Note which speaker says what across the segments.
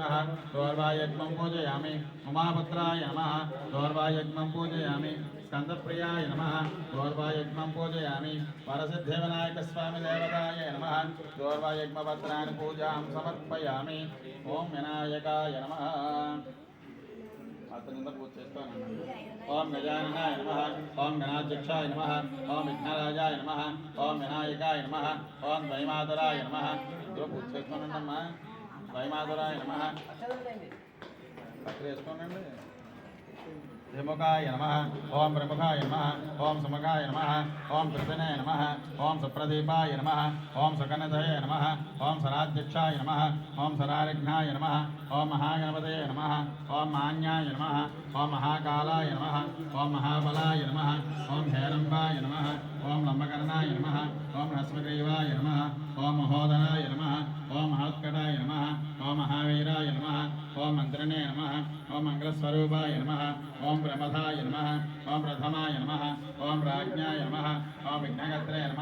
Speaker 1: नमः दोर्वायज्ञं पूजयामि उमापुत्राय नमः दोर्वायज्ञं पूजयामि स्कन्दप्रियाय नमः दोर्वायज्ञं पूजयामि वरसिद्धिविनायकस्वामिदेवताय नमः दोर्वायज्ञपत्राणि पूजां समर्पयामि ॐ विनायकाय नमः అతనింద పూజ చేస్తాను ఓం గజాననాయ నమ ఓం గణాధ్యక్షాయ నమ ఓం విఘ్నరాజాయ నమ ఓం వినాయకాయ నమ ఓం ద్వైమాతురాయ నమ ఇద్దరు పూజ చేసుకోనండమ్మా ద్వైమాతురాయ నమ. పత్రి వేసుకోనండి త్రిముఖాయ నమ ఓం ప్రముఖాయ నమ ఓం సుముఖాయ నమ ఓం కృతినే నమ ఓం సుప్రదీపాయ నమ ఓం సుకనదయ నమ ఓం సరాధ్యక్షాయ నమ ఓం సరారిఘ్నాయ నమ ఓం మహాగణపతయ నమ ఓం మాన్యాయ నమ ఓం మహాకాలాయ నమ ఓం మహాబలాయ నమ ఓం హేరంబాయ నమ ఓం లంబకర్ణాయ నమ ఓం హస్మగ్రీవాయ నమ ఓం మహోదరాయ నమ ఓం మహోత్కటాయ నమ ఓం మహావీరాయ నమ ఓం మంత్రనే నమ ఓం మంగళస్వరూపాయ నమ ఓం ప్రమథాయ నమ ఓం ప్రథమాయ నమ ఓం రాజ్ఞాయ నమ ఓం విఘ్నగత్రే నమ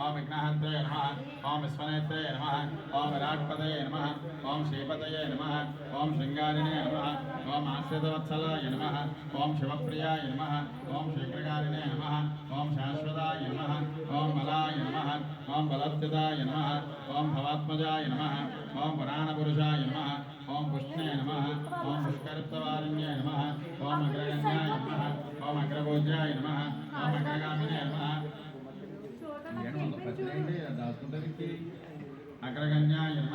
Speaker 1: ఓం విఘ్నహత్రే నమ ఓం విశ్వనేత్రే నమ ఓం విరాట్పదయ నమ ఓం శ్రీపతయే నమ ఓం శృంగారిణే నమ ఓం ఆశ్రితవత్సలాయ నమ ఓం శివప్రియాయ నమ ఓం శీఘ్రకారిణే నమ ఓం శాశ్వతాయ నమ ఓం బలాయ నమ ఓం బలత్యుతాయ నమ ఓం భవాత్మజాయ నమ ఓం పురాణపురుషాయ నమ ఓం పుష్ణే నమ ఓం పుష్కరిప్తవారిణ్యే నమ ఓం అగ్రగణ్యాయ నమ ఓం అగ్రభోజ్యాయ నమ ఓం అగ్రగామినే నమ అగ్రగణ్యాయ నమ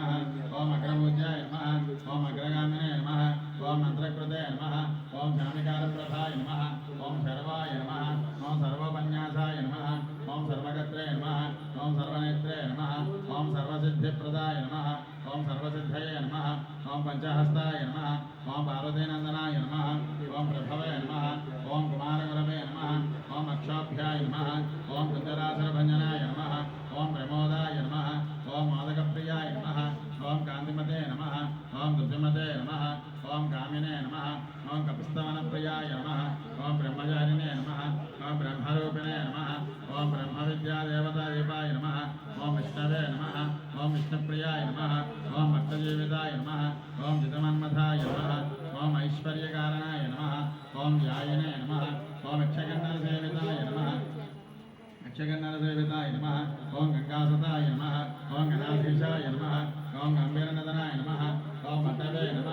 Speaker 1: ఓం అగ్రభూజాయ నమ ఓం అగ్రగామినే నమ ఓం మంత్రకృతయ నమ ఓం శామికారప్రభాయ నమ ఓం శర్వాయ నమ ఓం సర్వపన్యాసాయ నమ ఓం సర్వగత్రే నమ ఓం సర్వనేత్రే నమ ఓం సర్వసిద్ధిప్రదాయ నమ ఓం సర్వసిద్ధయ నమ ఓం పంచహస్తాయ నమ ఓం పార్వతీనందనాయ నమ ఓం ప్రభవే నమ ఓం కుమారగురవే నమ ఓం అక్షాభ్యాయ నమ ఓం కుంజరాసరభంజనాయ నమ ఓం ప్రమోదాయ నమ ఓం మాదకప్రియాయ నమ ఓం కాంతిమతే నమ ఓం దుర్జమతే నమ ఓం కామినే నమ ఓం కపిస్తవనప్రియాయ నమ ఓం బ్రహ్మచారిణే నమ ఓం బ్రహ్మరూపిణే నమ ఓం బ్రహ్మవిద్యాదేవతాదీపాయ నమ ఓం విష్ణవే నమ ఓం విష్ణుప్రియాయ నమ ఓం భక్తజీవితాయ నమ ఓం జితమన్మథాయ నమ ఓం ఐశ్వర్యకారణాయ నమ ఓం ధ్యాయనే నమ ఓం యక్షగంధసేవితాయ నమ యక్షగన్నరసేవితాయ నమ ఓం గంగాసతాయ నమ ఓం గణాధీశాయ నమ ఓం గంభీరనదనాయ నమ ఓం మట్టవే నమ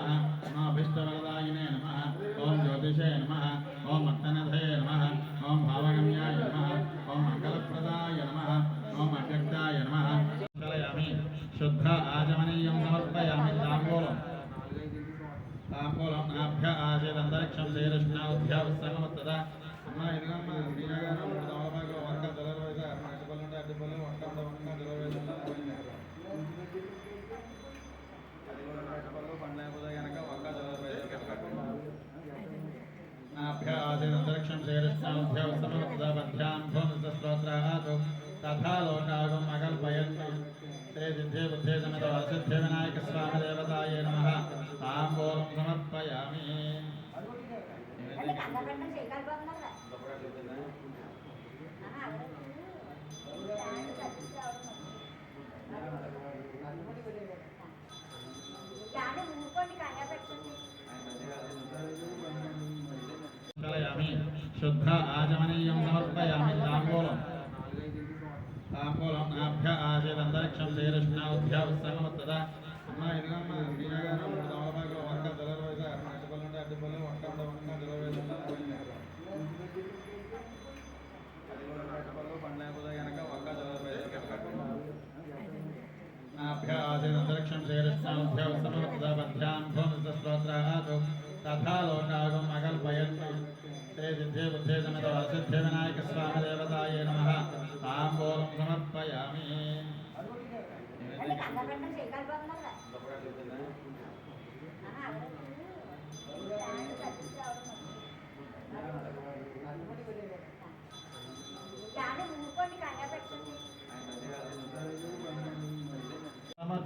Speaker 1: ఉమాభిష్టవరదాయినే నమ ఓం జ్యోతిషే నమ ఓం మట్టనధయే నమ ఓం భావగమ్యాయ నమ ఓం మంగళప్రదాయ నమ ఓం అవ్యక్తాయ నమ కలయామి శుద్ధ ఆచమనీయం సమర్పయామి తాంబూలం తాంబూలం నాభ్య ఆసేదంతరిక్షం శ్రీకృష్ణోధ్యావసంగమత్తద అమ్మ ఇదిగమ్మ మీరా గారు మూడు వంక జలరు అడ్డుపల్లి ఉంటే అడ్డుపల్లి వంక వంక జలరు వేశారు అడ్డుపల్లి పండ్లైపోతే కనుక వంక జలరు తథా లోకాగం శ్రీ సిద్ధే బుద్ధే సమేత వినాయక స్వామి దేవతాయ నమ. తాంబూలం సమర్పయామి. శుద్ధ ఆచమనీయం సమర్పయామి తాంబూలం. తాంబూలం నాభ్య ఆసేదంతరిక్షం తదా. అమ్మా ఇదిగమ్మ మీరా గారు మూడు దమలపాకు వంక జలరు వేశారు అడ్డుపల్లి ఉంటే అడ్డుపల్లి వంక ఉంటే వంక జలరు వేశారు అడ్డుపల్లి పండ్లైపోతే కనుక వంక జలరు వేశారు నాభ్యాసేదంతరిక్షం శ్రీకృష్ణోధ్యావసంగమత్తద స్తోత్రాతు తథా లోకాగం అకల్పయంతి శ్రీ సిద్ధే బుద్ధే సమేత వరసిద్ధే వినాయక స్వామి దేవతాయ నమ. తాంబూలం సమర్పయామి.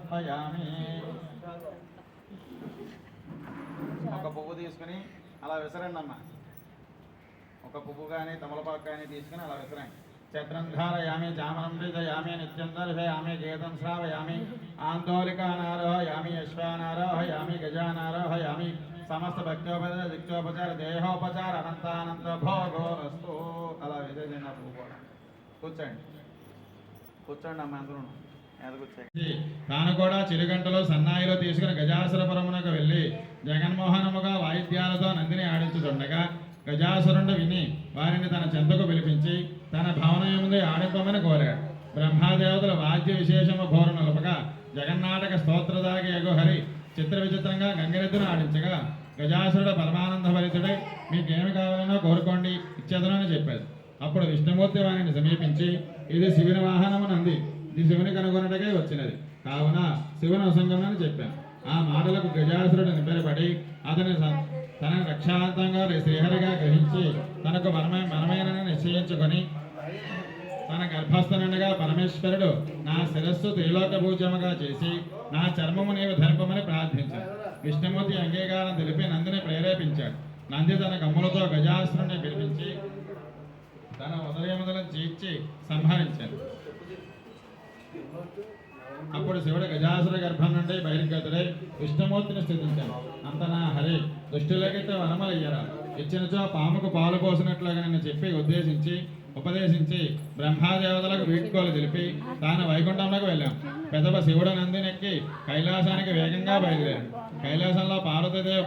Speaker 1: సమర్పయామి. ఒక పువ్వు తీసుకుని అలా విసరండి అమ్మ. ఒక పువ్వు కానీ తమలపాకు కానీ తీసుకుని అలా విసరండి. చక్రం ధారయామి చామరం విదయామి నిత్యం దర్శయామి గీతం శ్రావయామి ఆందోళికానారోహయామి యశ్వానారోహయామి గజానారోహయామి సమస్త భక్తోపచార దిక్తోపచార దేహోపచార అనంతానంత భోగో అస్తు అలా విజయజన కూర్చోండి. కూర్చోండి అమ్మ అందరూ తాను కూడా చిరుగంటలో సన్నాయిలో తీసుకుని గజాసురపురమునకు వెళ్ళి జగన్మోహనముగా వాయిద్యాలతో నందిని ఆడించుతుండగా గజాసురుడు విని వారిని తన చెంతకు పిలిపించి తన భవనం ముందు ఆడింపమని కోరాడు. బ్రహ్మాదేవతల వాద్య విశేషము ఘోర జగన్నాటక స్తోత్రదాగి ఎగుహరి చిత్ర విచిత్రంగా గంగరెద్దును ఆడించగా గజాసురుడు పరమానంద భరితుడై మీకేమి కావాలనో కోరుకోండి ఇచ్చేదనని చెప్పాడు. అప్పుడు విష్ణుమూర్తి వారిని సమీపించి ఇది శివుని వాహనమునంది నీ శివుని కనుగొనటకే వచ్చినది. కావున శివుని అసంగమని చెప్పాను ఆ మాటలకు గజాసురుడు నిబ్బరపడి అతని స- తన రక్షాంతంగా శ్రీహరిగా గ్రహించి తనకు మనమే మనమేనని నిశ్చయించుకొని తన గర్భస్థనుడిగా పరమేశ్వరుడు నా శిరస్సు త్రిలోక భూజముగా చేసి నా చర్మము నీవు ధర్మమని ప్రార్థించాడు. విష్ణుమూర్తి అంగీకారం తెలిపి నందిని ప్రేరేపించాడు. నంది తన కమ్ములతో గజాసురుణ్ణి పిలిపించి తన ఉదయముదలను చీర్చి సంహరించాడు. అప్పుడు శివుడు గజాసుర గర్భం నుండి బహిర్గతుడై విష్ణుమూర్తిని స్థుతించాడు. అంతనా? హరి దుష్టులకైతే వరమలయ్యరా ఇచ్చినచో పాముకు పాలు పోసినట్లుగా నేను చెప్పి ఉద్దేశించి ఉపదేశించి బ్రహ్మాదేవతలకు వీడ్కోలు తెలిపి తాను వైకుంఠంలోకి వెళ్ళాం. పెదవ శివుడు నందినెక్కి కైలాసానికి వేగంగా బయలుదేరాడు. కైలాసంలో పార్వతీదేవి